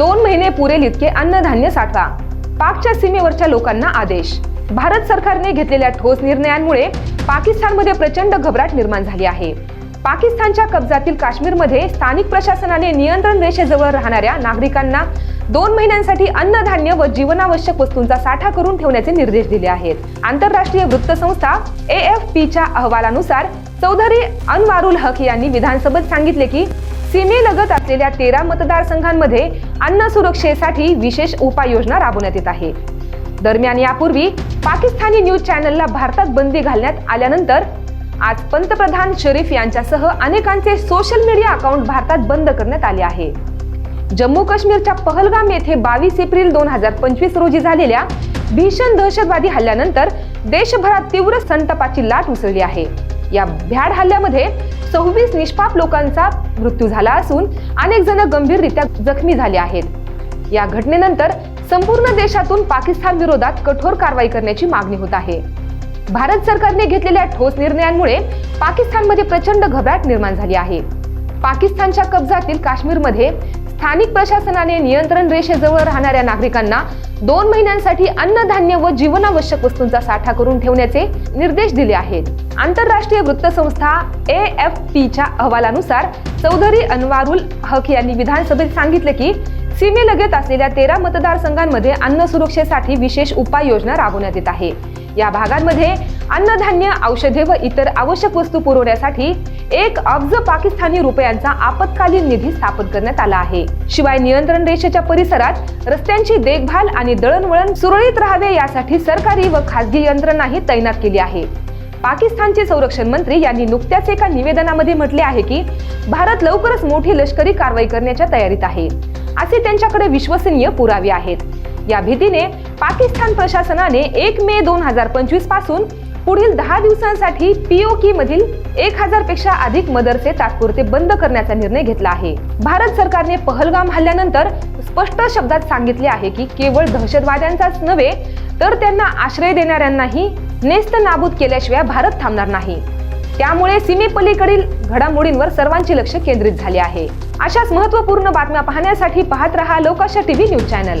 दोन महिने पुरेल इतके अन्नधान्य साठवा पाकच्या सीमेवरच्या लोकांना आदेश. भारत सरकारने घेतलेल्या ठोस निर्णयांमुळे पाकिस्तानमध्ये प्रचंड घबराट निर्माण झाली आहे. पाकिस्तानच्या कब्जातील काश्मीरमध्ये स्थानिक प्रशासनाने नियंत्रण रेषेजवळ राहणाऱ्या नागरिकांना दोन महिन्यांसाठी अन्नधान्य व जीवनावश्यक वस्तूंचा साठा करून ठेवण्याचे निर्देश दिले आहेत. आंतरराष्ट्रीय वृत्तसंस्था ए एफ पीच्या अहवालानुसार चौधरी अनवारुल हक यांनी विधानसभेत सांगितले की सीमेलगत असलेल्या तेरा मतदारसंघांमध्ये अन्न सुरक्षेसाठी विशेष उपाययोजना राबवण्यात येत आहे. दरम्यान यापूर्वी पाकिस्तानी न्यूज चॅनलला भारतात बंदी घालण्यात आल्यानंतर आज पंतप्रधान शरीफ यांच्यासह अनेकांचे सोशल मीडिया अकाउंट भारतात बंद करण्यात आले आहे. जम्मू काश्मीरच्या पहलगाम येथे बावीस एप्रिल दोन हजार पंचवीस रोजी झालेल्या भीषण दहशतवादी हल्ल्यानंतर देशभरात तीव्र संतापाची लाट उसळली आहे. या भ्याड हल्ल्यामध्ये सव्वीस निष्पाप लोकांचा मृत्यू झाला असून अनेक जण गंभीररित्या जखमी झाले आहेत. या घटनेनंतर संपूर्ण देशातून पाकिस्तान विरोधात कठोर कारवाई करण्याची मागणी होत आहे. भारत सरकारने घेतलेल्या ठोस निर्णयांमुळे पाकिस्तानमध्ये प्रचंड घबराट निर्माण झाली आहे. पाकिस्तानच्या कब्जातील काश्मीरमध्ये स्थानिक प्रशासनाने नियंत्रण रेषेजवळ राहणाऱ्या नागरिकांना दोन महिन्यांसाठी अन्नधान्य व जीवनावश्यक वस्तूंचा साठा करून ठेवण्याचे निर्देश दिले आहेत. आंतरराष्ट्रीय वृत्तसंस्था ए एफ पीच्या अहवालानुसार चौधरी अनवारुल हक यांनी विधानसभेत सांगितले की सीमेलगत असलेल्या तेरा मतदारसंघांमध्ये अन्न सुरक्षेसाठी विशेष उपाययोजना राबवण्यात येत आहे. या भागांमध्ये अन्नधान्य औषधे व इतर आवश्यक वस्तू पुरवण्यासाठी एक अब्ज पाकिस्तानी रुपयांचा आपत्कालीन निधी स्थापन करण्यात आला आहे. शिवाय नियंत्रण रेषेच्या परिसरात रस्त्यांची देखभाल आणि दळणवळण सुरळीत राहावे यासाठी सरकारी व खासगी यंत्रणाही तैनात केली आहे. पाकिस्तानचे संरक्षण मंत्री यांनी नुकत्याच एका निवेदनामध्ये म्हटले आहे की भारत लवकरच मोठी लष्करी कारवाई करण्याच्या तयारीत आहे. असे त्यांच्याकडे विश्वसनीय पुरावे आहेत. या भीतीने पाकिस्तान प्रशासनाने एक मे दोन हजार पंचवीसपासून पुढील दहा दिवसांसाठी पीओकी मधील एक हजारपेक्षा अधिक मदरसे तात्पुरते बंद करण्याचा निर्णय घेतला आहे. भारत सरकारने पहलगाम हल्ल्यानंतर स्पष्ट शब्दात सांगितले आहे की केवळ दहशतवाद्यांचाच नव्हे तर त्यांना आश्रय देणाऱ्यांनाही नेस्त नाबूद केल्याशिवाय भारत थांबणार नाही. त्यामुळे सीमेपलीकडील घडामोडींवर सर्वांचे लक्ष केंद्रित झाले आहे. अशाच महत्त्वपूर्ण बातम्या पाहण्यासाठी पाहत रहा लोकाशा टीव्ही न्यूज चॅनल